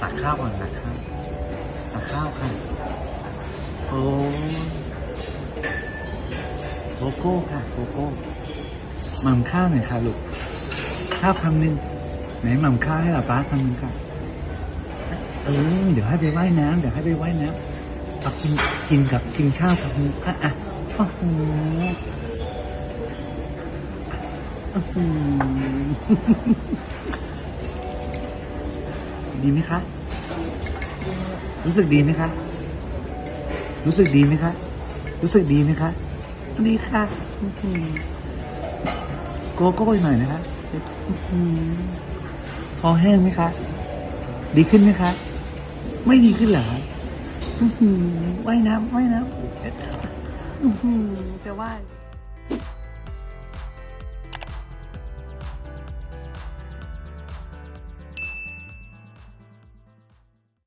ตักข้าวก่อนตักข้าวตักข้าวค่ะ โอ้โกโก้ค่ะโกโก้หม่ำข้าวหน่อยค่ะลูก ข้าวคำหนึ่งไหนหม่ำข้าวให้หล่ะป้าคำหนึ่งค่ะเออเดี๋ยวให้ไปว่ายน้ำเดี๋ยวให้ไปว่ายน้ำเอากินกินกับกินข้าวกับมืออะอะโอ้โหอื้อหือ ดีไหมคะ รู้สึกดีไหมคะ รู้สึกดีไหมคะ รู้สึกดีไหมคะ ดีค่ะอื้อหือโกโก้หน่อยนะคะอื้อหือคอแห้งไหมคะ ดีขึ้นไหมคะ ไม่ดีขึ้นเหรออื้อหือว่ายน้ำว่ายน้ำอื้อหือจะว่าย